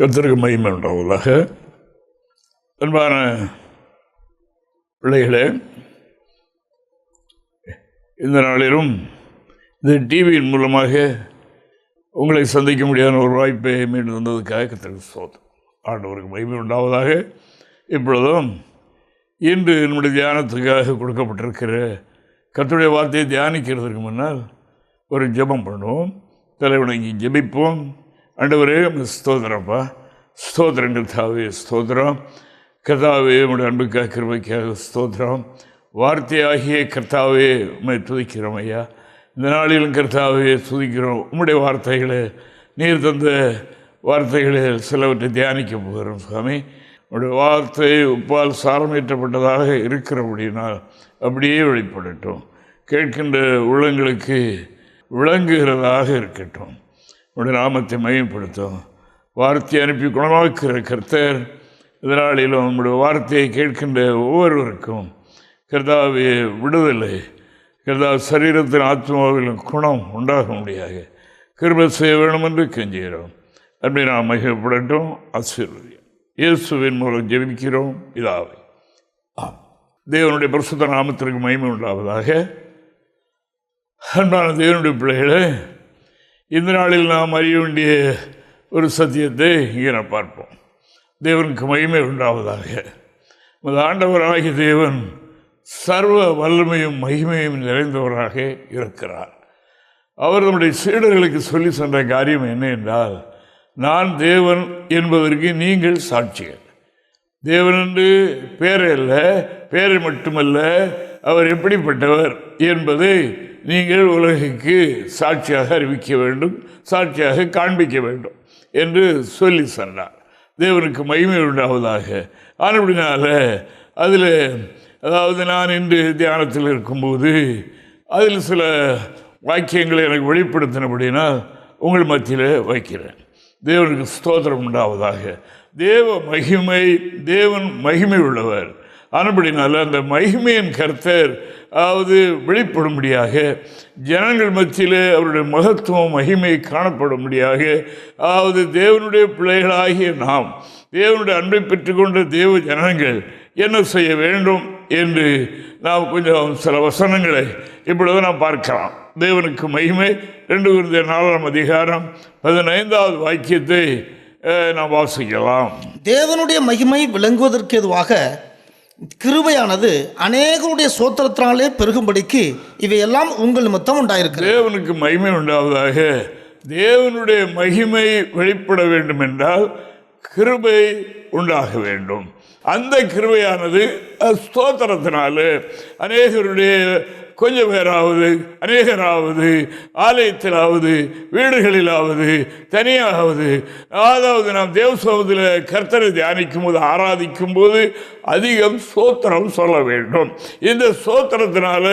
கர்த்தருக்கு மகிமை உண்டாவதாக. அன்பான பிள்ளைகளே இந்த நாளிலும் இந்த டிவியின் மூலமாக உங்களை சந்திக்க முடியாத ஒரு வாய்ப்பை மீண்டும் வந்ததுக்காக கர்த்தருக்கு சோதம் ஆண்டவருக்கு மகிமை உண்டாவதாக. இப்பொழுதும் இன்று என்னுடைய தியானத்துக்காக கொடுக்கப்பட்டிருக்கிற கத்துடைய வார்த்தையை தியானிக்கிறதுக்கு முன்னால் ஒரு ஜெபம் பண்ணுவோம். தலைவணங்கி ஜெபிப்போம். ஆண்டவரே உமக்கு ஸ்தோத்திரப்பா ஸ்தோத்திரங்கள் தாவே ஸ்தோத்திரம். கதாவே உடைய அன்புக்காக கிருமைக்காக ஸ்தோத்திரம். வார்த்தையாகிய கர்த்தாவே உண்மை துதிக்கிறோம் ஐயா. இந்த நாளிலும் கர்த்தாவே துதிக்கிறோம். உம்முடைய வார்த்தைகளை நீர் தந்த வார்த்தைகளில் சிலவற்றை தியானிக்க போகிறோம் சுவாமி. உடைய வார்த்தை உப்பால் சாரமேற்றப்பட்டதாக இருக்கிறபடினால் அப்படியே வெளிப்படட்டும். கேட்கின்ற உள்ளங்களுக்கு விளங்குகிறதாக இருக்கட்டும். உடைய நாமத்தை மையப்படுத்தும். வார்த்தையை அனுப்பி குணமாக்குற கர்த்தர் இதனாளிலும் உங்களுடைய வார்த்தையை கேட்கின்ற ஒவ்வொருவருக்கும் கர்த்தாவே விடுதலை. கர்த்தா சரீரத்தின் ஆத்மாவிலும் குணம் உண்டாக முடியாது கிருபை செய்ய வேணும் என்று கெஞ்சுகிறோம். அப்படி நாம் மகிழப்படட்டும் ஆசீர்வதியம். இயேசுவின் மூலம் ஜெபிக்கிறோம். இதாவை ஆம் தேவனுடைய பிரசுத்த நாமத்திற்கு மகிமை உண்டாவதாக. அன்பான தேவனுடைய பிள்ளைகளே இந்த நாளில் நாம் அறிய வேண்டிய ஒரு சத்தியத்தை இங்கே நாம் பார்ப்போம். தேவனுக்கு மகிமை உண்டாவதாக. நமது ஆண்டவராகிய தேவன் சர்வ வல்லமையும் மகிமையும் நிறைந்தவராக இருக்கிறார். அவர் நம்முடைய சீடர்களுக்கு சொல்லி சென்ற காரியம் என்ன என்றால் நான் தேவன் என்பதற்கு நீங்கள் சாட்சிகள். தேவன் என்று பேரே அல்ல பேரை மட்டுமல்ல அவர் எப்படிப்பட்டவர் என்பதை நீங்கள் உலகுக்கு சாட்சியாக அறிவிக்க வேண்டும் சாட்சியாக காண்பிக்க வேண்டும் என்று சொல்லி சொன்னார். தேவனுக்கு மகிமை உண்டாவதாக. ஆனப்படினால அதில் அதாவது நான் இன்று தியானத்தில் இருக்கும்போது அதில் சில வாக்கியங்களை எனக்கு வெளிப்படுத்தினபடினால் உங்கள் மத்தியில் வைக்கிறேன். தேவனுக்கு ஸ்தோத்திரம் உண்டாவதாக. தேவ மகிமை தேவன் மகிமை உள்ளவர் ஆனபடினால அந்த மகிமையின் கர்த்தர் அதாவது வெளிப்படும்படியாக ஜனங்கள் மத்தியில் அவருடைய மகத்துவம் மகிமை காணப்படும்படியாக அதாவது தேவனுடைய பிள்ளைகளாகிய நாம் தேவனுடைய அன்பை பெற்றுக்கொண்ட தேவ ஜனங்கள் என்ன செய்ய வேண்டும் என்று நாம் கொஞ்சம் சில வசனங்களை இப்பொழுது நாம் பார்க்கலாம். தேவனுக்கு மகிமை. ரெண்டு குருந்த நாலாம் அதிகாரம் பதினைந்தாவது வாக்கியத்தை நாம் வாசிக்கலாம். தேவனுடைய மகிமை விளங்குவதற்கு எதுவாக கிருபையானது அநேகருடைய சோத்திரத்தினாலே பெருகும்படிக்கு இவையெல்லாம் உங்கள் நிமித்தம் உண்டாயிருக்கு தேவனுக்கு மகிமை உண்டாவதாக தேவனுடைய மகிமை வெளிப்பட வேண்டும் என்றால் கிருபை உண்டாக வேண்டும். அந்த கிருபையானது ஸ்தோத்திரத்தினாலே அநேகருடைய கொஞ்சம் பேராவது அநேகராவது ஆலயத்திலாவது வீடுகளிலாவது தனியாவது அதாவது நாம் தேவசோகத்தில் கர்த்தரை தியானிக்கும் போது ஆராதிக்கும் போது அதிகம் சோத்திரம் சொல்ல வேண்டும். இந்த சோத்திரத்தினால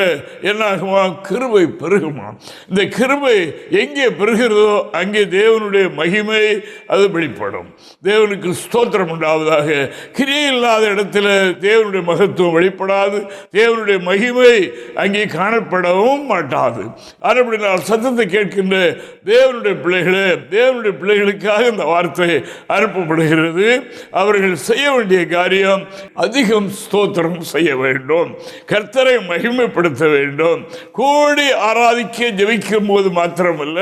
என்னாகுமா? கிருபை பெருகுமா? இந்த கிருபை எங்கே பெருகிறதோ அங்கே தேவனுடைய மகிமை அது வெளிப்படும். தேவனுக்கு ஸ்தோத்திரம் உண்டாவதாக. கிரியை இல்லாத இடத்துல தேவனுடைய மகத்துவம் வெளிப்படாது. தேவனுடைய மகிமை அங்கே காணப்படவும் மாட்டாது. அப்படி நான் சத்தத்தை கேட்கின்ற தேவனுடைய பிள்ளைகளே தேவனுடைய பிள்ளைகளுக்காக இந்த வார்த்தை அனுப்பப்படுகிறது. அவர்கள் செய்ய வேண்டிய காரியம் அதிகம் ஸ்தோத்திரம் செய்ய வேண்டும். கர்த்தரை மகிமைப்படுத்த வேண்டும். கூடி ஆராதிக்க ஜெபிக்கும் போது மாத்திரமல்ல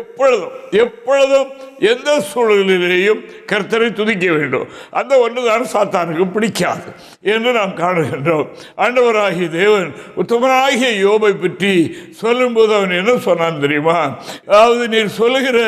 எப்பொழுதும் எப்பொழுதும் எந்த சூழலிலேயும் கர்த்தரை துதிக்க வேண்டும். அந்த ஒன்றுதான் சாத்தானுக்கு பிடிக்காது என்று நாம் காணுகின்றோம். ஆண்டவராகிய தேவன் உத்தமனாகிய யோபை பற்றி சொல்லும்போது அவன் என்ன சொன்னான் தெரியுமா? அதாவது நீர் சொல்லுகிற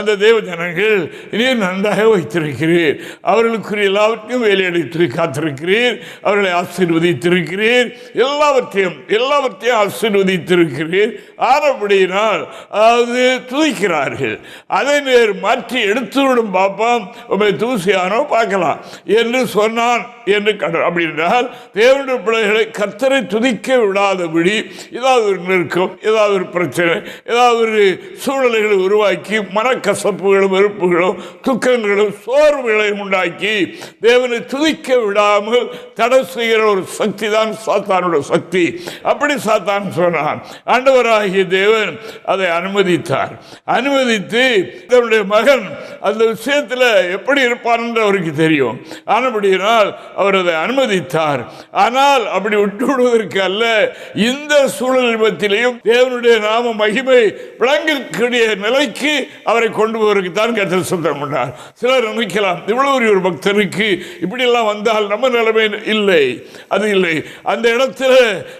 அந்த தேவ ஜனங்கள் நீர் நன்றாக வைத்திருக்கிறீர். அவர்களுக்குரிய எல்லாவற்றையும் வேலையடைத்து இருக்கிறீர் அவர்களை ஆசீர்வதித்திருக்கிறீர். எல்லாவற்றையும் எல்லாவற்றையும் ஆசீர்வதித்திருக்கிறீர். ஆனப்படியினால் அதாவது துதிக்கிறார்கள். அதை நேர் மாற்றி எடுத்துவிடும் பார்ப்போம் உண்மை தூசியானோ பார்க்கலாம். என்று சொன்னான் என்று கண்டு அப்படின்றால் தேவனுடைய பிள்ளைகளை கர்த்தரை துதிக்க விடாதபடி ஏதாவது ஒரு நெருக்கம் ஏதாவது ஒரு பிரச்சனை ஏதாவது ஒரு சூழ்நிலைகளை உருவாக்கி மனக்கசப்புகளும் வெறுப்புகளும் துக்கங்களும் சோர்வுகளையும் உண்டாக்கி தேவனை துதிக்க விடாமல் இல்லாமல் தடை செய்கிற ஒரு சக்தி தான் சாத்தானோட சக்தி. அப்படி சாத்தான் சொன்னான். ஆண்டவராகிய தேவன் அதை அனுமதித்தார். அனுமதித்து தன்னுடைய மகன் அந்த விஷயத்தில் எப்படி இருப்பான் என்று அவருக்கு தெரியும். ஆனபடியினால் அவர் அதை அனுமதித்தார். ஆனால் அப்படி விட்டு விடுவதற்கு அல்ல இந்த சூழல் மத்தியிலையும் தேவனுடைய நாம மகிமை விளங்கக்கூடிய நிலைக்கு அவரை கொண்டு போவதற்கு தான் கத்தர் சொல்ல பண்ணார். சிலர் நினைக்கலாம் இவ்வளவு ஒரு பக்தருக்கு இப்படி எல்லாம் வந்தால் நம்ம நிலைமை இல்லை. அது இல்லை. அந்த இடத்துல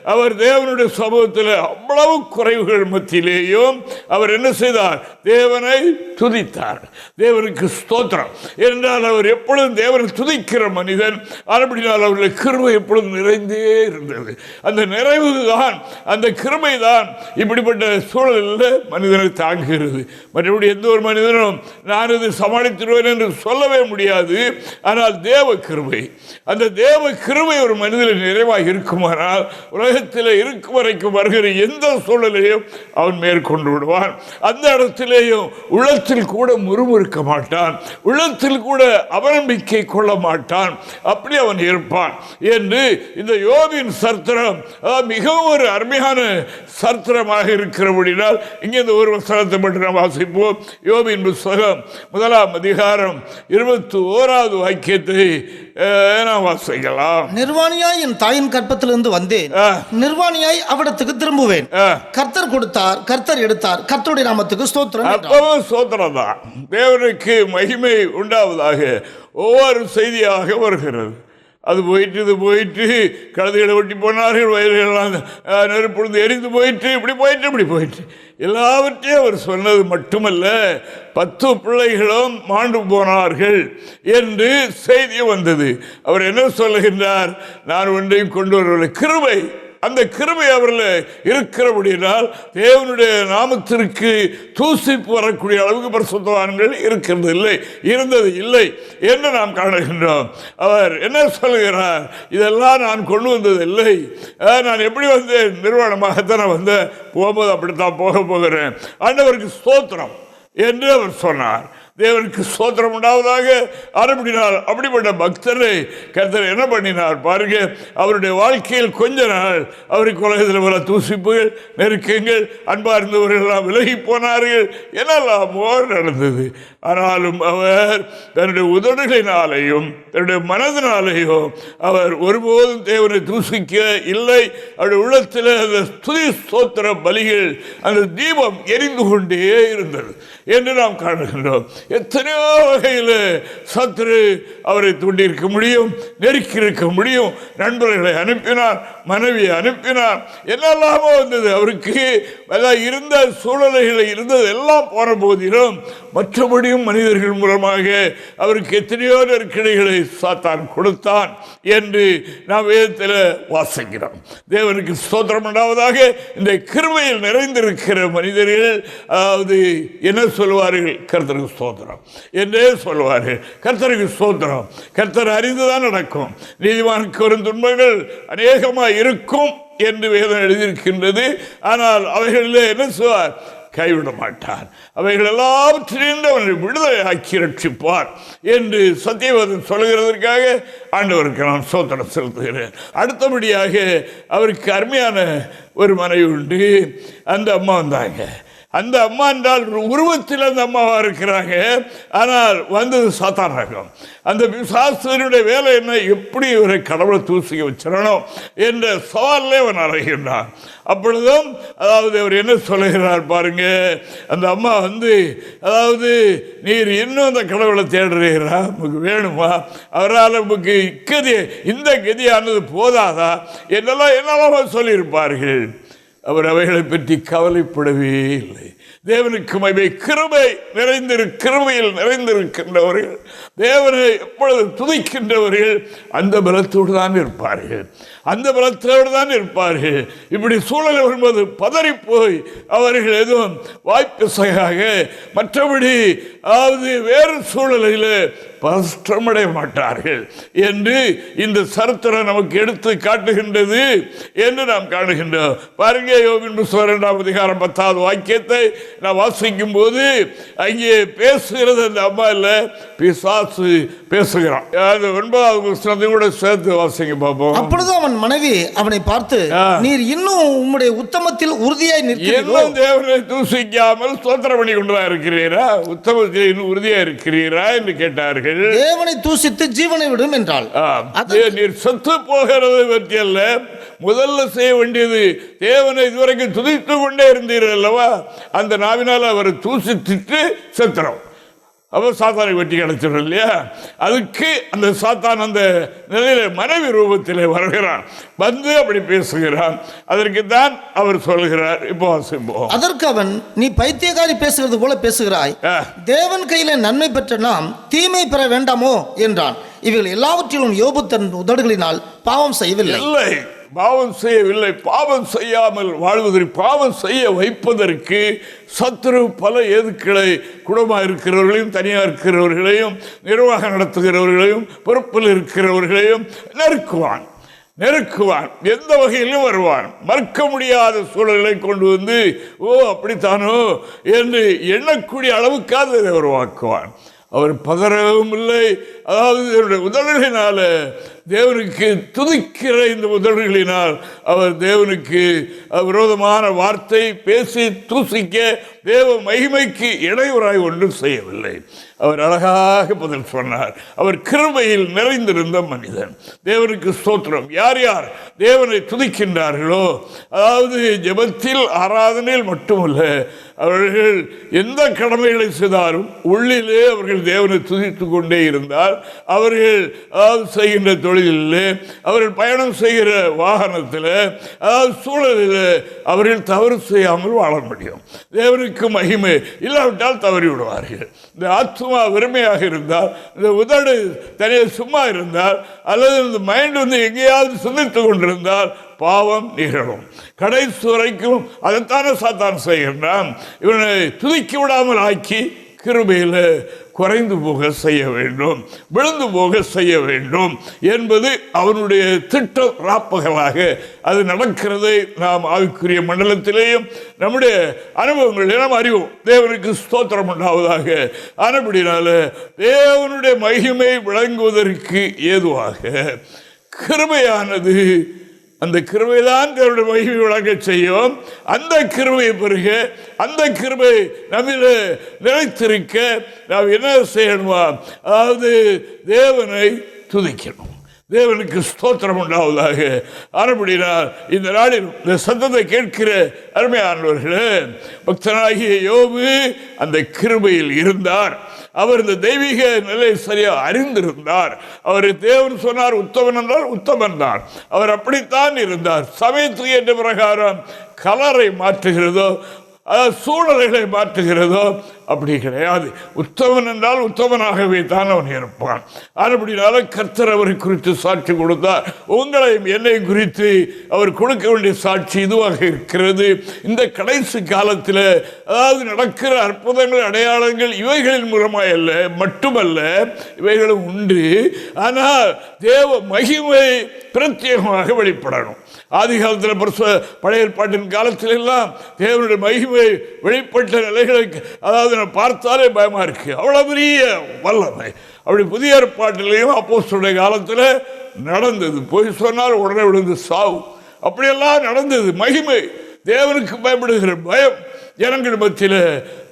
அவர் தேவனுடைய சமூகத்தில் அவ்வளவு குறைவுகள் மத்தியிலேயும் அவர் என்ன செய்தார்? தேவனை துதித்தார். தேவனுக்கு ஸ்தோத்திரம். என்றால் அவர் எப்பொழுதும் தேவனை துதிக்கிற மனிதன் அப்படினால் அவருடைய கிருமை எப்பொழுதும் நிறைந்தே இருந்தது. அந்த நிறைவு தான் அந்த கிருமை தான் இப்படிப்பட்ட சூழலில் மனிதனை தாங்குகிறது. மற்றபடி எந்த ஒரு மனிதனும் நான் இது சமாளித்துடுவேன் என்று சொல்லவே முடியாது. ஆனால் தேவ கிருமை அந்த தேவ கிருமை ஒரு மனிதனில் நிறைவாக இருக்குமானால் உலகத்தில் இருக்கும் வரைக்கும் வருகிற எந்த சூழலையும் அவன் மேற்கொண்டு விடுவான். அந்த இடத்திலேயும் உள்ளத்தில் கூட முறுமுறுக்க மாட்டான். உள்ளத்தில் கூட அவநம்பிக்கை கொள்ள மாட்டான். அப்படி அவன் இருப்பான். என்று இந்த யோபின் சர்த்திரம் மிகவும் ஒரு அருமையான சர்த்திரமாக இருக்கிறபடினால் இங்கே இந்த ஒரு வசனத்தை மட்டும் நாம் வாசிப்போம். யோபின் புஸ்தகம் முதலாம் அதிகாரம் இருபத்தி ஓராவது வாக்கியத்தை நாம் நாம் வாசிக்கலாம் நிர்வாணியாய் என் தாயின் கற்பத்திலிருந்து வந்தேன். நிர்வாணியாய் அவிடத்துக்கு திரும்புவேன். கர்த்தர் கொடுத்தார் கர்த்தர் எடுத்தார் கர்த்தருடைய நாமத்துக்கு ஸ்தோத்திரம். அப்பவும் சோத்திரம் தான் தேவனுக்கு மகிமை உண்டாவதாக ஒவ்வொரு செய்தியாக வருகிறது அது போயிட்டு இது போயிட்டு கழுதுகளை ஒட்டி போனார்கள் வயல்களெல்லாம் நெருப்பொழுது நெருப்புழுந்து எரிந்து போயிட்டு இப்படி போயிட்டு இப்படி போயிட்டு எல்லாவற்றையும் அவர் சொன்னது மட்டுமல்ல பத்து பிள்ளைகளும் மாண்டு போனார்கள் என்று செய்தி வந்தது. அவர் என்ன சொல்லுகின்றார்? நான் ஒன்றையும் கொண்டு வரவில்லை கிருவை அந்த கிருபை அவரில் இருக்கிறபடினால் தேவனுடைய நாமத்திற்கு தூசிப்பு வரக்கூடிய அளவுக்கு பரிசுத்தவான்கள் இருக்கிறது இல்லை இருந்தது இல்லை என்று நாம் காணுகின்றோம். அவர் என்ன சொல்கிறார்? இதெல்லாம் நான் கொண்டு வந்தது இல்லை நான் எப்படி வந்தேன்? நிர்வாணமாகத்தான் நான் வந்தேன். போகும்போது அப்படித்தான் போக போகிறேன். ஆண்டவருக்கு ஸ்தோத்திரம் என்று அவர் சொன்னார். தேவனுக்கு சோத்திரம் உண்டாவதாக. ஆரம்பினார் அப்படிப்பட்ட பக்தரை கர்த்தர் என்ன பண்ணினார் பாருங்க. அவருடைய வாழ்க்கையில் கொஞ்ச நாள் அவருக்கு உலகத்தில் பல தூசிப்புகள் நெருக்கங்கள் அன்பார்ந்தவர்கள் எல்லாம் விலகி போனார்கள். என்னெல்லாமோ நடந்தது. ஆனாலும் அவர் தன்னுடைய உதடுகளினாலேயும் தன்னுடைய மனதினாலேயும் அவர் ஒருபோதும் தேவனை தூசிக்க இல்லை. அவருடைய உள்ளத்தில் அந்த துதி சோத்திர பலிகள் அந்த தீபம் எரிந்து கொண்டே இருந்தது. என்று நாம் காணுகின்றோம். எத்தனையோ வகையில் சத்துரு அவரை தூண்டியிருக்க முடியும் நெருக்கி இருக்க முடியும். நண்பர்களை அனுப்பினார் மனைவியை அனுப்பினார். என்னெல்லாமோ வந்தது. அவருக்கு இருந்த சூழ்நிலைகளை இருந்தது எல்லாம் போன போதிலும் மற்றபடியும் மனிதர்கள் மூலமாக அவருக்கு எத்தனையோ நெருக்கடிகளை சாத்தான் கொடுத்தான் என்று நாம் வேதத்தில் வாசிக்கிறோம். தேவனுக்கு ஸ்தோத்திரம் உண்டாவதாக இந்த கிருமையில் நிறைந்திருக்கிற மனிதர்கள் அதாவது என்ன சொல்வார்கள்? கர்த்தருக்கு ஸ்தோத்திரம். என்றே சொல்வார்கள் கர்த்தருக்கு ஸ்தோத்திரம். கர்த்தர் அறிந்துதான் நடக்கும். நீதிமானுக்கு வரும் துன்பங்கள் அநேகமாக இருக்கும் என்று வேதம் எழுதியிருக்கின்றது. ஆனால் அவைகளில் என்ன சொல்வார்? கைவிட மாட்டார் அவைகள் எல்லாவற்றிலிருந்து அவனை விடுதலையாக்கி ரட்சிப்பார் என்று சத்தியவாதம் சொல்கிறதற்காக ஆண்டவருக்கு நான் சோதனை செலுத்துகிறேன். அடுத்தபடியாக அவருக்கு அருமையான ஒரு மனைவி உண்டு. அந்த அம்மா வந்தாங்க. அந்த அம்மா என்றால் உருவத்தில் அந்த அம்மாவாக இருக்கிறாங்க. ஆனால் வந்தது ரகம். அந்த பிசாசனுடைய வேலை என்ன? எப்படி இவரை கடவுளை தூசிக்க வச்சிடணும் என்ற சவாலிலே அவன் அறைகின்றான். அப்பொழுதும் அதாவது அவர் என்ன சொல்லுகிறார் பாருங்க அந்த அம்மா வந்து அதாவது நீர் இன்னும் அந்த கடவுளை தேடுறீரா உங்களுக்கு வேணுமா? அவரால் உங்களுக்கு இக்கதி இந்த கதியானது போதாதா? என்னெல்லாம் என்னெல்லாம் சொல்லியிருப்பார்கள். அவர் அவைகளை பற்றி கவலைப்படவே இல்லை தேவனுக்கு மைமை கிருபை நிறைந்திரு கிருபையில் நிறைந்திருக்கின்றவர்கள். தேவனை எப்பொழுது துதிக்கின்றவர்கள் அந்த பலத்தோடு தான் இருப்பார்கள். அந்த பலத்தோடு தான் இருப்பார்கள். இப்படி சூழல் வரும்போது பதறிப்போய் அவர்கள் எதுவும் வாய்ப்பு சகாக மற்றபடி அதாவது வேறு சூழலில் பஷ்டமடைய மாட்டார்கள் என்று இந்த சரித்திரம் நமக்கு எடுத்து காட்டுகின்றது என்று நாம் காணுகின்றோம். பாருங்க யோபின் புஸ்தகம் இரண்டாம் அதிகாரம் பத்தாவது வாக்கியத்தை நான் வாசிக்கும் போது அங்கே பேசுகிறது அந்த அம்மா இல்லை பிசாசு பேசுகிறான். அது ஒன்பதாவது புஸ்தகத்தை கூட சேர்த்து வாசிங்க பார்ப்போம் அப்பொழுது அவன் மனைவி அவனை பார்த்து. நீர் இன்னும் உம்முடைய உத்தமத்தில் உறுதியாய் நிற்கிறீர்களோ? தேவனை தூசிக்காமல் ஸ்தோத்திரம் பண்ணி கொண்டுதான் இருக்கிறீரா? உத்தமத்தில் இன்னும் உறுதியா இருக்கிறீரா என்று கேட்டார்கள். தேவனை தூசித்து ஜீவனை விடும். தே- நீர் செத்து போகிறது பற்றி அல்ல. முதல்ல செய்ய வேண்டியது தேவனை இதுவரைக்கும் துதித்து கொண்டே இருந்தீர்கள் அல்லவா? அந்த நாவினால் அவரை தூசித்துட்டு செத்துறோம். அப்போ சாத்தானை வெட்டி கிடைச்சிடும் இல்லையா? அதுக்கு அந்த சாத்தான் அந்த நிலையில மனைவி ரூபத்தில் வருகிறான். வந்து அப்படி பேசுகிறான். அதற்கு தான் அவர் சொல்கிறார் இப்போ வாசிப்போம் அதற்கு அவன் நீ பைத்தியக்காரி பேசுகிறது போல பேசுகிறாய். தேவன் கையில நன்மை பெற்ற நாம் தீமை பெற வேண்டாமோ? என்றான். இவைகள் எல்லாவற்றிலும் யோபு தன் உதடுகளினால் பாவம் செய்யவில்லை. இல்லை. பாவம் செய்யவில்லை பாவம் செய்யாமல் வாழ்வதற்கு பாவம் செய்ய வைப்பதற்கு சத்துரு பல எதுக்களை குடும்பமாக இருக்கிறவர்களையும் தனியாக இருக்கிறவர்களையும் நிர்வாகம் நடத்துகிறவர்களையும் பொறுப்பில் இருக்கிறவர்களையும் நெருக்குவான் நெருக்குவான் எந்த வகையிலும் வருவான். மறுக்க முடியாத சூழலை கொண்டு வந்து ஓ அப்படித்தானோ? என்று எண்ணக்கூடிய அளவுக்காக இதை உருவாக்குவான். அவர் பதறவும் இல்லை. அதாவது இவருடைய உதடுகளினால தேவனுக்கு துதிக்கிற இந்த உதடுகளினால் அவர் தேவனுக்கு விரோதமான வார்த்தை பேசி தூசிக்க தேவ மகிமைக்கு இடையூறாய் ஒன்றும் செய்யவில்லை. அவர் அழகாக பதில் சொன்னார். அவர் கிருமையில் நிறைந்திருந்த மனிதன். தேவனுக்கு ஸ்தோத்திரம். யார் யார் தேவனை துதிக்கின்றார்களோ அதாவது ஜெபத்தில் ஆராதனையில் மட்டுமல்ல அவர்கள் எந்த கடமைகளை செய்தாலும் உள்ளிலே அவர்கள் தேவனை துதித்து கொண்டே இருந்தால் அவர்கள் அதாவது செய்கின்ற தொழிலில் அவர்கள் பயணம் செய்கிற வாகனத்தில் அதாவது சூழலில் அவர்கள் தவறு செய்யாமல் வாழ முடியும். தேவனுக்கு மகிமை இல்லாவிட்டால் தவறி விடுவார்கள். இந்த ஆத்மா வெறுமையாக இருந்தால் இந்த உதடு தனியாக சும்மா இருந்தால் அல்லது இந்த மைண்ட் வந்து எங்கேயாவது சிந்தித்து கொண்டிருந்தால் பாவம் நிகழும். கடைசி வரைக்கும் அதைத்தானே சாத்தான் செய்கின்றான். இவனை துதிக்கி விடாமல் ஆக்கி கிருபையில் குறைந்து போக செய்ய வேண்டும் விழுந்து போக செய்ய வேண்டும் என்பது அவனுடைய திட்டம் ராப்பகலாக அது நடக்கிறதை நாம் ஆவிக்குரிய மண்டலத்திலேயும் நம்முடைய அனுபவங்களை நாம் அறிவோம். தேவனுக்கு ஸ்தோத்திரம் உண்டாவதாக. ஆனபடினால தேவனுடைய மகிமை விளங்குவதற்கு ஏதுவாக கிருமையானது அந்த கிருபைதான் தேவனுடைய மகிமை வழங்க செய்யும். அந்த கிருபையை பெருக அந்த கிருபை நம்மில் நிலைத்திருக்க நாம் என்ன செய்யணுமா? அதாவது தேவனை துதிக்கணும். தேவனுக்கு ஸ்தோத்திரம் உண்டாவதாக. ஆனபடினால் இந்த நாளில் இந்த சத்தத்தை கேட்கிற அருமையானவர்களே பக்தனாகிய யோபு அந்த கிருபையில் இருந்தார். அவர் இந்த தெய்வீக நிலை சரியாக அறிந்திருந்தார். அவர் தேவன் சொன்னார் உத்தமன் என்றால் உத்தமன் தான். அவர் அப்படித்தான் இருந்தார். சமயத்துக்கு என்ற பிரகாரம் கலரை மாற்றுகிறதோ சூழல்களை மாற்றுகிறதோ அப்படி கிடையாது. உத்தமன் என்றால் உத்தமனாகவே தான் அவன் இருப்பான். அப்படினால கர்த்தர் அவரை குறித்து சாட்சி கொடுத்தார். உங்களையும் என்னையும் குறித்து அவர் கொடுக்க வேண்டிய சாட்சி இதுவாக இருக்கிறது. இந்த கடைசி காலத்தில் அதாவது நடக்கிற அற்புதங்கள் அடையாளங்கள் இவைகளின் மூலமாக அல்ல மட்டுமல்ல இவைகளும் உண்டு. ஆனால் தேவ மகிமை பிரத்யேகமாக வெளிப்படணும். ஆதி காலத்தில் பரிசு பழைய ஏற்பாட்டின் காலத்தில் எல்லாம் தேவனுடைய மகிமை வெளிப்பட்ட நிலைகளை அதாவது நான் பார்த்தாலே பயமாக இருக்கு. அவ்வளோ பெரிய வல்லமை. அப்படி புதிய ஏற்பாட்டிலையும் அப்போஸ்தலருடைய காலத்தில் நடந்தது. போய் சொன்னால் உடனே விழுந்து சாவு. அப்படியெல்லாம் நடந்தது. மகிமை. தேவனுக்கு பயப்படுகிற பயம் ஜனங்கள் மத்தியில்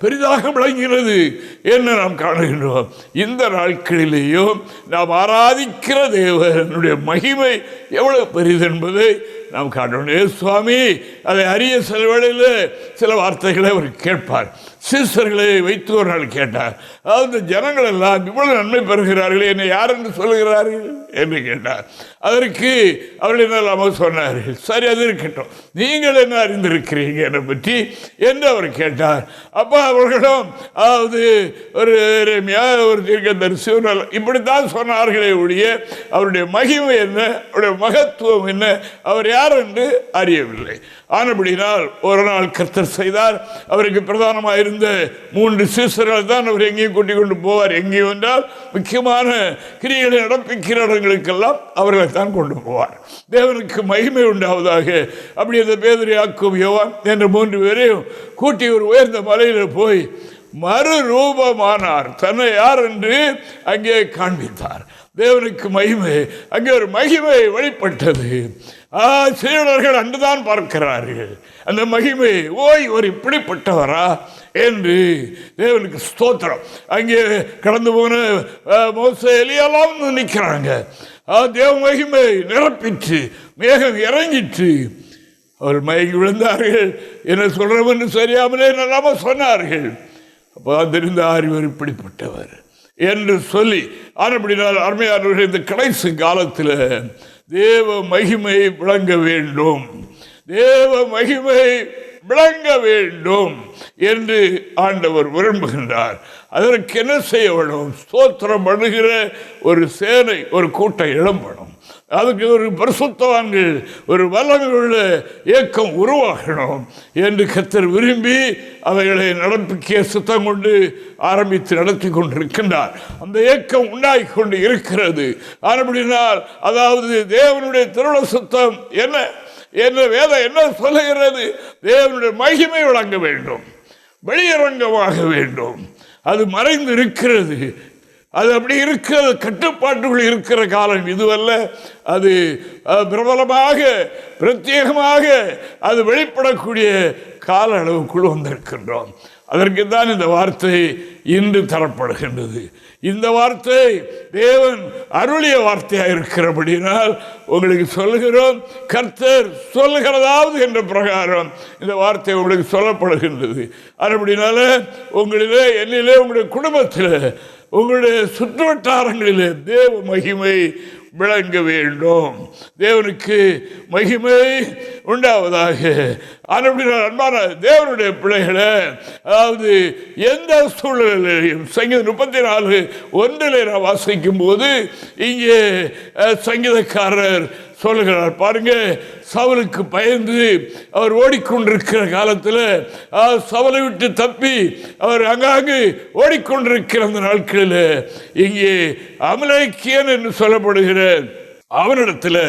பெரிதாக விளங்குகிறது என்று நாம் காணுகின்றோம். இந்த நாட்களிலேயும் நாம் ஆராதிக்கிற தேவனுடைய மகிமை எவ்வளவு பெரிது என்பதை நாம் காட்டணும் சுவாமி அதை அறிய சில வேளையில் சில வார்த்தைகளை அவர் கேட்பார். சீசர்களை வைத்து ஒரு நாள் கேட்டார். அதாவது ஜனங்கள் எல்லாம் இவ்வளவு நன்மை பெறுகிறார்கள் என்னை யார் என்று சொல்லுகிறார்கள் என்று கேட்டார். அதற்கு அவர்கள் என்ன சொன்னார்கள் சரி அது இருக்கட்டும். நீங்கள் என்ன அறிந்திருக்கிறீங்க என்னை பற்றி என்று அவர் கேட்டார். அப்போ அவர்களும் அதாவது ஒரு எரேமியா, ஒரு தீர்க்கதரிசி ஒரு இப்படித்தான் சொன்னார்களே ஒழிய அவருடைய மகிமை என்ன அவருடைய மகத்துவம் என்ன அவர் யார் என்று அறியவில்லை. ஆனபடினால் ஒரு நாள் கர்த்தர் செய்தார். அவருக்கு பிரதானமாக இருந்த மூன்று சீசர்கள் தான் அவர் எங்கேயும் கூட்டிக் கொண்டு போவார். எங்கேயும் என்றால் முக்கியமான கிரிகளை நடப்பிக்கிற இடங்களுக்கெல்லாம் அவர்களை தான் கொண்டு போவார். தேவனுக்கு மகிமை உண்டாவதாக. அப்படி அந்த பேதரி யோவான் என்ற மூன்று பேரையும் கூட்டி ஒரு உயர்ந்த மலையில் போய் மறு ரூபமானார் தன்னை யார் என்று அங்கே காண்பித்தார். தேவனுக்கு மகிமை அங்கே ஒரு மகிமை வெளிப்பட்டது சீடர்கள் அன்றுதான் பார்க்கிறார்கள். அந்த மகிமை ஓய் ஒரு இப்படிப்பட்டவரா என்று தேவனுக்கு ஸ்தோத்திரம். அங்கே கடந்து போன ஆ, எலியெல்லாம் நிற்கிறாங்க. ஆ, தேவ மகிமை நிரப்பிச்சு மேகம் இறங்கிச்சு அவர் மயங்கி விழுந்தார்கள். என்ன சொல்றவன்னு சரியாமலே நல்லாம சொன்னார்கள். அப்போ தெரிந்த ஆரியவர் இப்படிப்பட்டவர் என்று சொல்லி ஆனப்படினால் அருமையானவர்கள் இந்த கடைசி காலத்தில் தேவ மகிமை விளங்க வேண்டும். தேவ மகிமை விளங்க வேண்டும் என்று ஆண்டவர் விரும்புகின்றார். அதற்கு என்ன செய்ய வேண்டும்? ஸ்தோத்திரம் பண்ணுகிற ஒரு சேனை ஒரு கூட்டம் எழும்பணும். அதுக்கு ஒரு பரிசுத்தவான்கள் ஒரு வல்லமை உள்ள இயக்கம் உருவாகணும் என்று கத்தர் விரும்பி அவைகளை நடப்பிக்க சுத்தம் கொண்டு ஆரம்பித்து நடத்தி கொண்டிருக்கின்றார். அந்த இயக்கம் உண்டாகி கொண்டு இருக்கிறது. ஆரம்பினால் அதாவது தேவனுடைய திருள சுத்தம் என்ன? என்ன வேதம் என்ன சொல்லுகிறது? தேவனுடைய மகிமை வழங்க வேண்டும். வெளியரங்கமாக வேண்டும். அது மறைந்து இருக்கிறது அது அப்படி இருக்க கட்டுப்பாட்டுக்குள் இருக்கிற காலம் இதுவல்ல. அது பிரபலமாக பிரத்யேகமாக அது வெளிப்படக்கூடிய கால அளவுக்குள் வந்திருக்கின்றோம். அதற்கு தான் இந்த வார்த்தை இன்று தரப்படுகின்றது. இந்த வார்த்தை தேவன் அருளிய வார்த்தையாக இருக்கிறபடினால் உங்களுக்கு சொல்லுகிறோம். கர்த்தர் சொல்லுகிறதாவது என்ற பிரகாரம் இந்த வார்த்தை உங்களுக்கு சொல்லப்படுகின்றது. அப்படினால உங்களிலே என்னிலே உங்களுடைய குடும்பத்தில் உங்களுடைய சுற்றுவட்டாரங்களிலே தேவ மகிமை விளங்க வேண்டும். தேவனுக்கு மகிமை உண்டாவதாக. ஆனப்படினால் அன்பான தேவனுடைய பிள்ளைகளை அதாவது எந்த சூழ்நிலையிலையும் சங்கீதம் முப்பத்தி நாலு ஒன்றில் நான் வாசிக்கும் போது இங்கே சங்கீதக்காரர் சொல்லுகிறார். பாருங்க சவலுக்கு பயந்து அவர் ஓடிக்கொண்டிருக்கிற காலத்தில் சவலை விட்டு தப்பி அவர் அங்காங்கு ஓடிக்கொண்டிருக்கிற அந்த நாட்களில் இங்கே அமலேக்கியன் என்று சொல்லப்படுகிற அவனிடத்தில்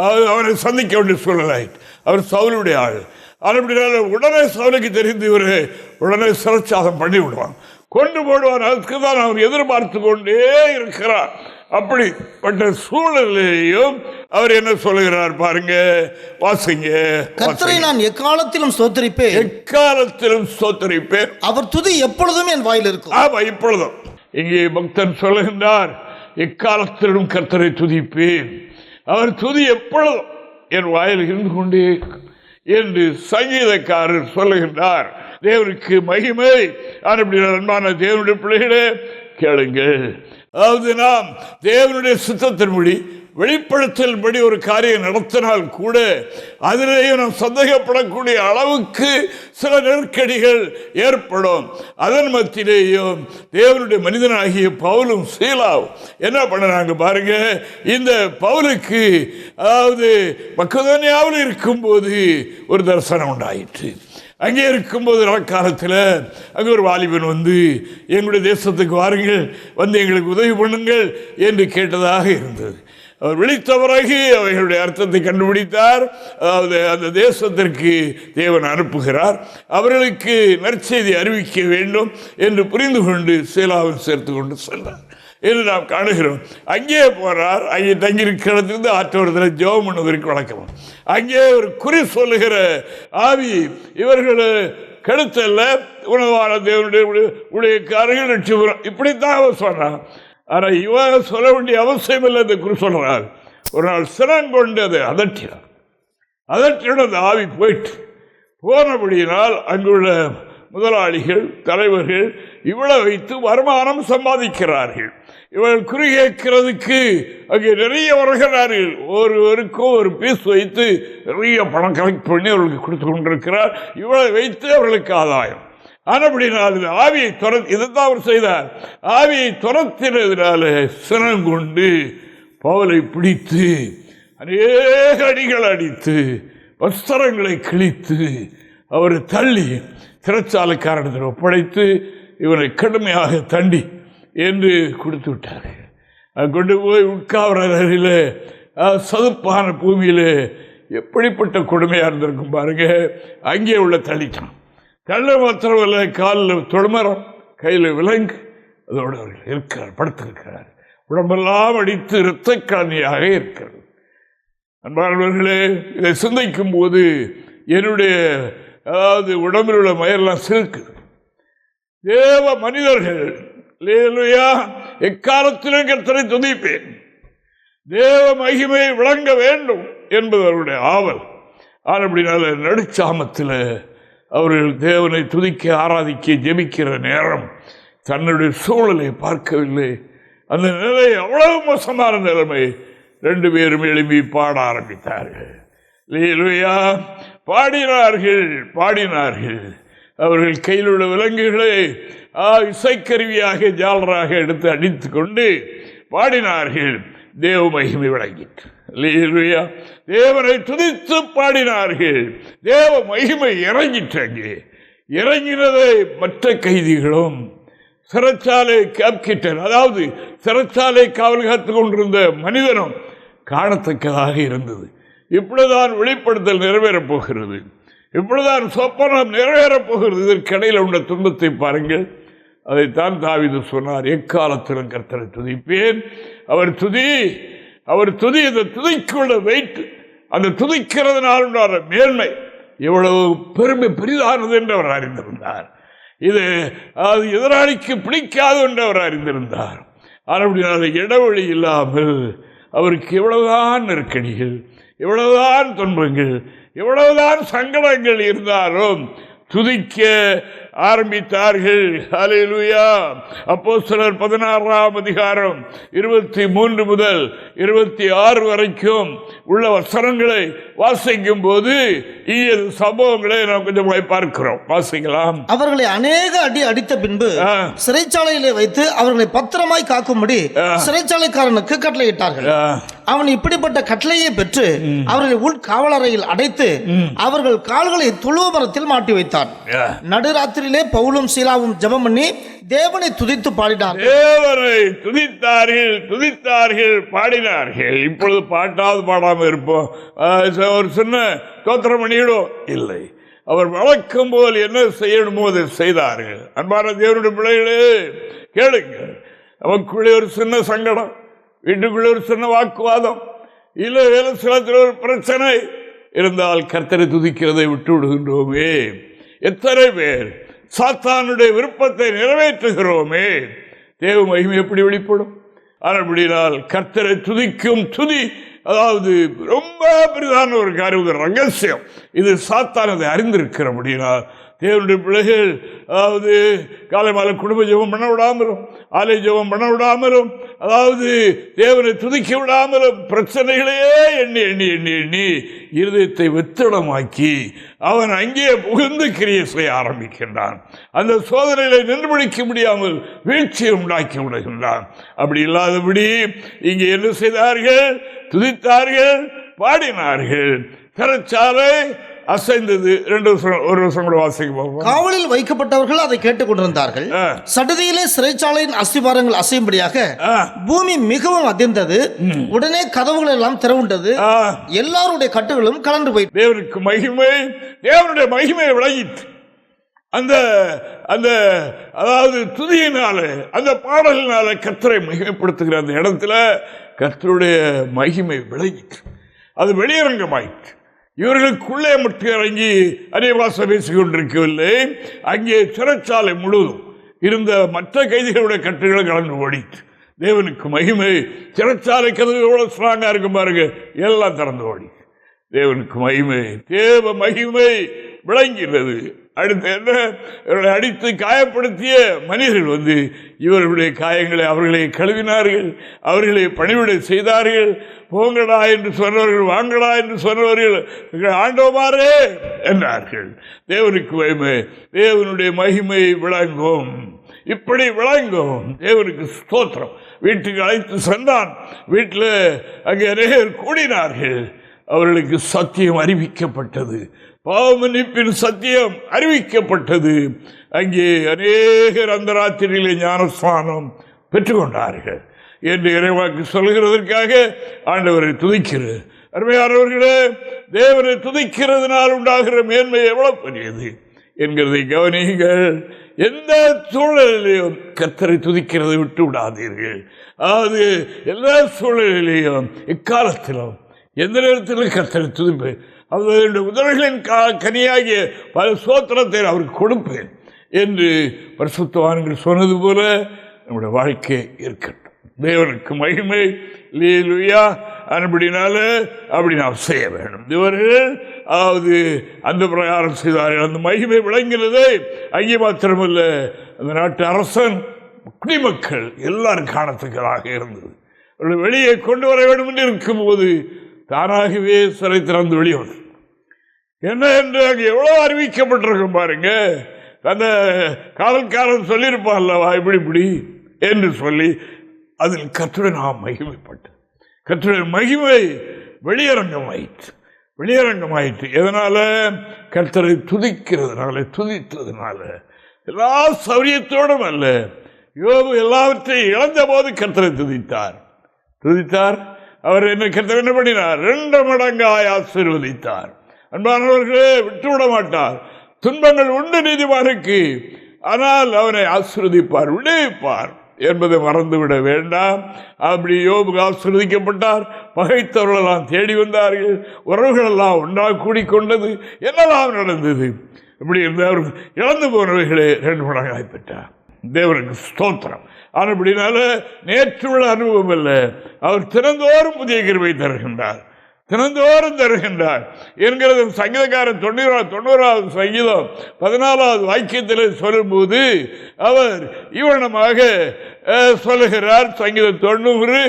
அஹ், அவனை சந்திக்க வேண்டிய சூழ்நிலை. அவர் சவுலுடைய ஆள். அப்படினால உடனே சவுலுக்கு தெரிந்து இவர் உடனே சிரச்சாதம் பண்ணி விடுவான் கொண்டு போடுவான். அதுக்கு தான் அவர் எதிர்பார்த்து கொண்டே இருக்கிறார். அப்படிப்பட்ட சூழலையும் அவர் என்ன சொல்லுகிறார் பாருங்க வாசிங்க கர்த்தரை நான் எக்காலத்திலும் ஸ்தோத்திரிப்பேன். எக்காலத்திலும் சோத்தரிப்பேன் அவர் துதி எப்பொழுதும் என் வாயில் இருக்கும். ஆமா இப்பொழுதும். இங்கே பக்தன் சொல்லுகின்றார் எக்காலத்திலும் கர்த்தரை துதிப்பேன். அவர் துதி எப்பொழுதும் என் வாயில் இருந்து கொண்டே என்று சங்கீதக்காரர் சொல்லுகின்றார். தேவனுக்கு மகிமை. அப்படி அன்பான தேவனுடைய பிள்ளைகளே கேளுங்கள். அதாவது நாம் தேவனுடைய சித்தத்தின்படி வெளிப்படுத்தல்படி ஒரு காரியம் நடத்தினால் கூட அதிலேயே நாம் சந்தேகப்படக்கூடிய அளவுக்கு சில நெருக்கடிகள் ஏற்படும். அதன் மத்தியிலேயும் தேவனுடைய மனிதனாகிய பவுலும் சீலாவும் என்ன பண்ணுறாங்க பாருங்க இந்த பவுலுக்கு அதாவது மக்கதோனியாவில் இருக்கும்போது ஒரு தரிசனம் உண்டாயிற்று. அங்கே இருக்கும்போது காலத்தில் அங்கே ஒரு வாலிபன் வந்து எங்களுடைய தேசத்துக்கு வாருங்கள் வந்து எங்களுக்கு உதவி பண்ணுங்கள் என்று கேட்டதாக இருந்தது. அவர் விழித்த பிறகு அவைகளுடைய அர்த்தத்தை கண்டுபிடித்தார். அதாவது அந்த தேசத்திற்கு தேவன் அனுப்புகிறார். அவர்களுக்கு நற்செய்தி அறிவிக்க வேண்டும் என்று புரிந்து கொண்டு சேலாவில் சேர்த்து கொண்டு சென்றார். என்று நாம் காணுகிறோம். அங்கே போகிறார் அங்கே தங்கியிருக்கிற இடத்திலிருந்து ஆற்றோரத்தில் பண்ணுவதற்கு வழக்கம். அங்கே ஒரு குறி சொல்லுகிற ஆவி இவர்கள் கெடுத்தல்ல உணவான தேவனுடைய உடைய- உடையக்காரர்கள் லட்சிபுரம் இப்படித்தான் அவர் சொன்னான் ஆனால் இவன் சொல்ல வேண்டிய அவசியம் இல்லை இந்த குறி சொல்கிறார் ஒரு நாள் சிறங்கொண்டு அதை அதட்டினார் அதற்றின அந்த ஆவி போயிட்டு போனபடியினால் அங்குள்ள முதலாளிகள் தலைவர்கள் இவளை வைத்து வருமானம் சம்பாதிக்கிறார்கள். இவள் குறிகேக்கிறதுக்கு அங்கே நிறைய வருகிறார்கள். ஒருவருக்கும் ஒரு பீஸ் வைத்து நிறைய பணம் கலெக்ட் பண்ணி அவர்களுக்கு கொடுத்து கொண்டிருக்கிறார். இவளை வைத்து அவர்களுக்கு ஆதாயம். ஆனப்படினால் இந்த ஆவியை துர இதைத்தான் அவர் செய்தார். ஆவியை துரத்தினதுனால சினங்கொண்டு பவலை பிடித்து அநேக அடிகள் அடித்து வஸ்திரங்களை கிழித்து அவர் தள்ளி சிறைச்சாலைக்காரனத்தில் ஒப்படைத்து இவனை கடுமையாக தண்டி என்று கொடுத்து விட்டார்கள். கொண்டு போய் உட்காவரில் சதுப்பான பூமியில் எப்படிப்பட்ட கொடுமையாக இருந்திருக்கும் பாருங்க. அங்கே உள்ள தள்ளிட்டான் தள்ள மாத்திரமல்ல காலில் தொழுமரம் கையில் விலங்கு அதோடு அவர்கள் இருக்கிறார் படுத்திருக்கிறார். உடம்பெல்லாம் அடித்து இரத்த காணியாக இருக்கிறது. அன்பானவர்களே இதை சிந்திக்கும் போது என்னுடைய அதாவது உடம்பில் உள்ள மயரெல்லாம் சிறுக்குது தேவ மனிதர்கள் எக்காலத்திலும் கர்த்தரை துதிப்பேன். தேவ மகிமை விளங்க வேண்டும் என்பது அவருடைய ஆவல் ஆனப்படினால நடுச்சாமத்தில் அவர்கள் தேவனை துதிக்க ஆராதிக்க ஜெபிக்கிற நேரம் தன்னுடைய சூழலை பார்க்கவில்லை. அந்த நிலை அவ்வளவு மோசமான நிலைமை. ரெண்டு பேரும் எழுப்பி பாட ஆரம்பித்தார்கள். பாடினார்கள் பாடினார்கள். அவர்கள் கையில் உள்ள விலங்குகளை ஆ, இசைக்கருவியாக ஜாலராக எடுத்து அடித்து கொண்டு பாடினார்கள். தேவ மகிமை விளங்கிற்று. அல்லேலூயா. தேவனை துதித்து பாடினார்கள். தேவ மகிமை இறங்கிற்று அங்கே. இறங்கினதை மற்ற கைதிகளும் சிறைச்சாலை கேப்கிட்டன் அதாவது சிறைச்சாலை காவல் காத்து கொண்டிருந்த மனிதனும் காணத்தக்கதாக இருந்தது. இப்படிதான் வெளிப்படுத்தல் நிறைவேறப் போகிறது. இப்படிதான் சொப்பனம் நிறைவேறப் போகிறது. இதற்கிடையில் உள்ள துன்பத்தை பாருங்கள். அதைத்தான் தாவிது சொன்னார். எக்காலத்திலும் கர்த்தரை துதிப்பேன். அவர் துதி அவர் துதி அந்த துதிக்குள்ள வைத்து அந்த துதிக்கிறதுனால் உண்டான மேன்மை எவ்வளவு பெருமை பெரிதானது என்று அவர் அறிந்திருந்தார். இது அது எதிராளிக்கு பிடிக்காது என்று அவர் அறிந்திருந்தார். அப்படினால இடைவெளி இல்லாமல் அவருக்கு எவ்வளவுதான் நெருக்கடிகள் எவ்வளவுதான் துன்பங்கள் எவ்வளவுதான் சங்கடங்கள் இருந்தாலும் துதிக்க ஆரம்பித்தார்கள். ஹalleluya. அப்போஸ்தலர் பதினாறாம் அதிகாரம் இருபத்தி மூன்று முதல் இருபத்தி ஆறு வரைக்கும் உள்ள வசனங்களை வாசிக்கும் போது சம்பவங்களை நாம் கொஞ்சம் பார்க்கிறோம். வாசிக்கலாம். அவர்களை அநேக அடி அடித்த பின்பு. சிறைச்சாலையிலே வைத்து அவர்களை பத்திரமாய் காக்கும்படி சிறைச்சாலைக்காரனுக்கு கட்டளையிட்டார்கள். அவன் இப்படிப்பட்ட கட்டளையை பெற்று அவர்களை உள்காவலறையில் அடைத்து அவர்கள் கால்களை துளுவ மரத்தில் மாட்டி வைத்தான். ஆ. நடுராத்திரியிலே பவுலும் சீலாவும் ஜெபம் பண்ணி தேவனை துதித்து பாடினார். தேவனை துதித்தார்கள் துதித்தார்கள் பாடினார்கள். இப்பொழுது பாட்டாவது பாடாமல் இருப்போம். ஒரு சின்ன தோத்திரம் பண்ணிவிடும் இல்லை. அவர் வழக்கம் போல் என்ன செய்யணுமோ அதை செய்தார்கள். அன்பான தேவனுடைய பிள்ளைகளே கேளுங்கள். நமக்குள்ளே ஒரு சின்ன சங்கடம் வீட்டுக்குள்ளே ஒரு சின்ன வாக்குவாதம் இல்லை வேலை சிலத்தில் ஒரு பிரச்சனை இருந்தால் கர்த்தரை துதிக்கிறதை விட்டு விடுகின்றோமே எத்தனை பேர் சாத்தானுடைய விருப்பத்தை நிறைவேற்றுகிறோமே. தேவ மகிமை எப்படி வெளிப்படும்? அப்படினால் கர்த்தரை துதிக்கும் துதி அதாவது ரொம்ப பெரிதான ஒரு காரியம் ஒரு ரகசியம். இது சாத்தான் அதை அப்படின்னா தேவனுடைய பிள்ளைகள் அதாவது காலை மாலை குடும்ப ஜெபம் பண்ண விடாமலும் ஆலை ஜெபம் பண்ண விடாமலும் அதாவது தேவனை துதிக்க விடாமலும் பிரச்சனைகளையே எண்ணி எண்ணி எண்ணி எண்ணி இருதயத்தை வெத்திடமாக்கி அவன் அங்கே புகுந்து கிரியை செய்ய ஆரம்பிக்கின்றான். அந்த சோதனைகளை நின்று முடியாமல் வீழ்ச்சியை உண்டாக்கி விடுகின்றான். அப்படி இல்லாதபடி இங்கே என்ன செய்தார்கள்? துதித்தார்கள் பாடினார்கள். சிறைச்சாலை அசைந்தது. ரெண்டு வருஷம் ஒரு வருஷம் கூட வாசிக்க காவலில் வைக்கப்பட்டவர்கள் அதை கேட்டுக் கொண்டிருந்தார்கள். சடுதியிலே சிறைச்சாலையின் அஸ்திபாரங்கள் அசையும்படியாக. பூமி மிகவும் அதிர்ந்தது. உடனே கதவுகள் எல்லாம் திறவுண்டது. எல்லாருடைய கட்டுகளும் கலந்து போயிற்று தேவனுக்கு மகிமை தேவனுடைய மகிமை விளங்கிட்டு அந்த அந்த அதாவது துதியினால அந்த பாடலினால கர்த்தரை மகிமைப்படுத்துகிற அந்த இடத்துல கர்த்தருடைய மகிமை விளங்கிட்டு அது வெளியரங்கமாயிற்று இவர்களுக்குள்ளே மட்டும் இறங்கி அரியவாச பேசிக் கொண்டிருக்கவில்லை அங்கே சிறைச்சாலை முழுவதும் இருந்த மற்ற கைதிகளுடைய கட்டுகளை கலந்து ஓடிட்டு தேவனுக்கு மகிமை. சிறைச்சாலை கதவு எவ்வளோ ஸ்ட்ராங்காக இருக்கும் பாருங்க. எல்லாம் திறந்து ஓடி தேவனுக்கு மகிமை. தேவ மகிமை விளங்கிறது அடுத்து என்ன? இவர்களை அடித்து காயப்படுத்திய மனிதர்கள் வந்து இவர்களுடைய காயங்களை அவர்களை கழுவினார்கள் அவர்களை பணிவிடை செய்தார்கள். போங்கடா என்று சொன்னவர்கள் வாங்கடா என்று சொன்னவர்கள் ஆண்டோமாரே என்றார்கள். தேவனுக்கு மகிமை தேவனுடைய மகிமையை விளங்கும் இப்படி விளங்கும் தேவனுக்கு ஸ்தோத்திரம். வீட்டுக்கு அழைத்து சென்றான். வீட்டில் அங்கே அநேகர் கூடினார்கள். அவர்களுக்கு சத்தியம் அறிவிக்கப்பட்டது. பாவமன்னிப்பின் சத்தியம் அறிவிக்கப்பட்டது. அங்கே அநேகர் அந்த ராத்திரியிலே ஞானஸ்தானம் பெற்றுக்கொண்டார்கள். என்று இறைவாக்கு சொல்கிறதற்காக ஆண்டவரை துதிக்கிறது அருமையானவர்களே தேவனை துதிக்கிறதுனால் உண்டாகிற மேன்மை எவ்வளவு பெரியது என்கிறதை கவனியுங்கள். எந்த சூழலிலையும் கத்தரை துதிக்கிறதை விட்டு விடாதீர்கள். அதாவது எல்லா சூழலிலையும் இக்காலத்திலும் எந்த நேரத்திலும் கத்தரை துதிப்பேன். அவர்களுடைய உதவிகளின் கா கனியாகிய பல சோத்திரத்தை அவருக்கு கொடுப்பேன் என்று பரிசுத்தவான்கள் சொன்னது போல நம்முடைய வாழ்க்கை இருக்கட்டும். தேவனுக்கு மகிமை. லீலுயா அன்படினால அப்படி நாம் செய்ய வேண்டும். இவர்கள் அதாவது அந்த பிரகாரம் செய்தார்கள். அந்த மகிமை விளங்கினதை அங்கே மாத்திரமல்ல அந்த நாட்டு அரசன் குடிமக்கள் எல்லாரும் காணத்துக்களாக இருந்தது. வெளியே கொண்டு வர வேண்டும் என்று இருக்கும்போது தானாகவே சிறை திறந்து வெளியே என்ன என்று அங்கே எவ்வளோ அறிவிக்கப்பட்டிருக்கும் பாருங்க. அந்த காவல்காரன் சொல்லியிருப்பான் அல்லவா இப்படி இப்படி என்று சொல்லி அதில் கற்றுடன் நாம் மகிமைப்பட்டேன் கற்றுடன் மகிமை வெளியரங்கமாயிற்று வெளியரங்கமாயிற்று. எதனால? கர்த்தரை துதிக்கிறதுனால துதித்ததுனால. எல்லா சௌரியத்தோடும் அல்ல. யோபு எல்லாவற்றையும் இழந்த போது கர்த்தரை துதித்தார். துதித்தார்? அவர் என்ன கர்த்தர் என்ன பண்ணினார்? ரெண்டு மடங்காய் ஆசீர்வதித்தார். அன்பானவர்களே விட்டுவிட மாட்டார். துன்பங்கள் உண்டு நீதிமானுக்கு. ஆனால் அவனை ஆசீர்வதிப்பார் விடுவிப்பார் என்பதை மறந்துவிட வேண்டாம். அப்படி யோபு ஆசீர்வதிக்கப்பட்டார். பகைத்தவர்களெல்லாம் தேடி வந்தார்கள். உறவுகளெல்லாம் ஒன்றாக கூடிக்கொண்டது என்னெல்லாம் நடந்தது? இப்படி இருந்த அவர் இழந்து போனவைகளே ரெண்டு மடங்காய் பெற்றார். தேவனுக்கு ஸ்தோத்திரம். ஆனப்படினால நேற்று உள்ள அனுபவம் இல்லை அவர் திறந்தோறும் புதிய கிருபை தருகின்றார். தினந்தோறும் தருகின்றார். என்கிறது சங்கீதக்காரன் தொண்ணூறா தொண்ணூறாவது சங்கீதம் பதினாலாவது வாக்கியத்தில் சொல்லும்போது அவர் இவனமாக சொல்லுகிறார். சங்கீதம் தொண்ணூறு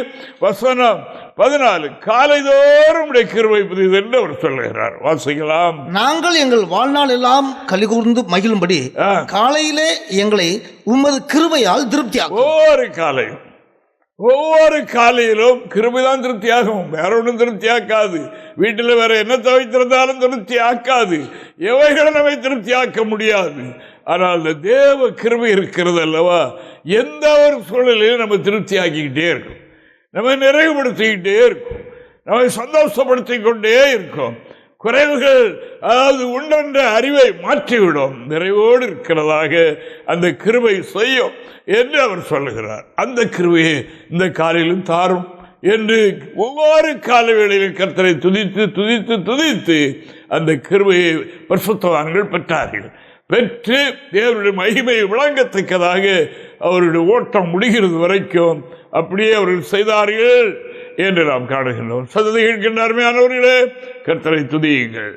வசனம் பதினாலு. காலைதோறும் உடைய கிருபை புதியது என்று அவர் சொல்லுகிறார். வாசிக்கலாம். நாங்கள் எங்கள் வாழ்நாள் எல்லாம் கலிகூர்ந்து மகிழும்படி. காலையிலே எங்களை உமது கிருபையால் திருப்தியாகும் ஒவ்வொரு காலையும் ஒவ்வொரு காலையிலும் கிருபிதான் திருப்தியாகும். வேற ஒன்றும் திருப்தி ஆக்காது வீட்டில் வேற என்ன வைத்திருந்தாலும் திருப்தி ஆக்காது எவைகளை நம்மை திருப்தியாக்க முடியாது. ஆனால் இந்த தேவ கிருமி இருக்கிறது அல்லவா? எந்த ஒரு சூழலையும் நம்ம திருப்தி ஆக்கிக்கிட்டே இருக்கும். நம்ம நிறைவுபடுத்திக்கிட்டே இருக்கும். நம்மை சந்தோஷப்படுத்திக் கொண்டே இருக்கும். குறைவுகள் அதாவது உண்டென்ற அறிவை மாற்றிவிடும். நிறைவோடு இருக்கிறதாக அந்த கிருவை செய்யும் என்று அவர் சொல்லுகிறார். அந்த கிருவையை இந்த காலையிலும் தாரும் என்று ஒவ்வொரு காலவேளையிலும் கர்த்தரை துதித்து துதித்து துதித்து அந்த கிருவையை பரிசுத்தவான்கள் பெற்றார்கள். பெற்று தேவருடைய மகிமை விளங்கத்தக்கதாக அவருடைய ஓட்டம் முடிகிறது வரைக்கும் அப்படியே அவர்கள் செய்தார்கள். என்று நாம் காணுகின்றோம். சததி கேட்கின்ற அருமையானவர்களே கர்த்தரை துதியுங்கள்.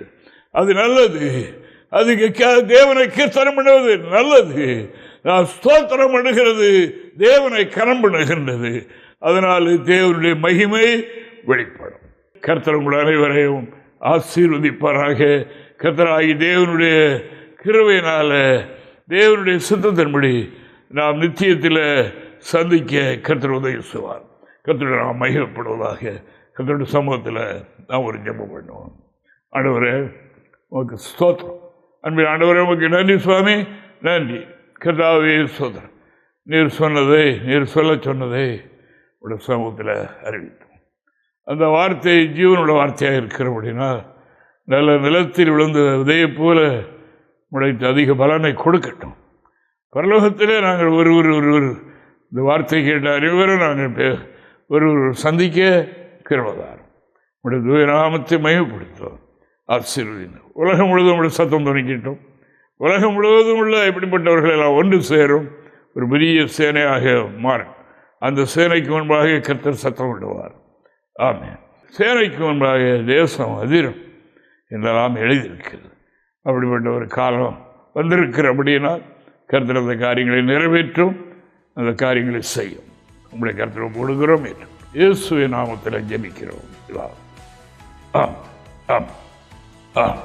அது நல்லது. அது தேவனை கீர்த்தனம் பண்ணுவது நல்லது. நான் ஸ்தோத்திரம் பண்ணுகிறது. தேவனை கரம் பண்ணுகின்றது. அதனால் தேவனுடைய மகிமை வெளிப்படும். கர்த்தர் உங்கள் அனைவரையும் ஆசீர்வதிப்பாராக. கர்த்தராகி தேவனுடைய கிருவையினால் தேவனுடைய சித்தத்தின்படி நாம் நித்தியத்தில் சந்திக்க கர்த்தர் உதவி செய்வார். கத்தோட நாம் மகிழப்படுவதாக கத்தோட சமூகத்தில் நான் ஒரு ஜெபம் பண்ணுவோம். ஆண்டவரே உமக்கு ஸ்தோத்திரம். அன்பு ஆண்டவரே உமக்கு நன்றி சுவாமி. நன்றி. கதாவே சோதரம் நீர் சொன்னதை நீர் சொல்ல சொன்னதை உடைய சமூகத்தில் அறிவித்தோம் அந்த வார்த்தை ஜீவனுள்ள வார்த்தையாக இருக்கிறபடினா நல்ல நிலத்தில் விழுந்த விதையை போல முளைத்து அதிக பலனை கொடுக்கட்டும். பரலோகத்திலே நாங்கள் ஒருவர் ஒருவர் இந்த வார்த்தை கேட்ட அறிவரும் நாங்கள் பே- ஒருவர் சந்திக்க கிருபதாரம். உடைய தூயநாமத்தை மையப்படுத்தும் ஆசீர்வதினர் உலகம் முழுவதும் உடைய சத்தம் துணிக்கிட்டோம் உலகம் முழுவதும் உள்ள இப்படிப்பட்டவர்கள் எல்லாம் ஒன்று சேரும். ஒரு பெரிய சேனையாக மாறும். அந்த சேனைக்கு முன்பாக கர்த்தர் சத்தம் விடுவார். ஆமே சேனைக்கு முன்பாக தேசம் அதிரும். என்றெல்லாம் எழுதியிருக்கிறது. அப்படிப்பட்ட ஒரு காலம் வந்திருக்கிற அப்படின்னா கர்த்தர் அந்த காரியங்களை நிறைவேற்றும் அந்த காரியங்களை செய்யும். உங்களை கருத்தில் கொடுக்கிறோம் இயேசுவை நாமத்தில் ஜெபிக்கிறோம். ஆம். ஆம். ஆம்.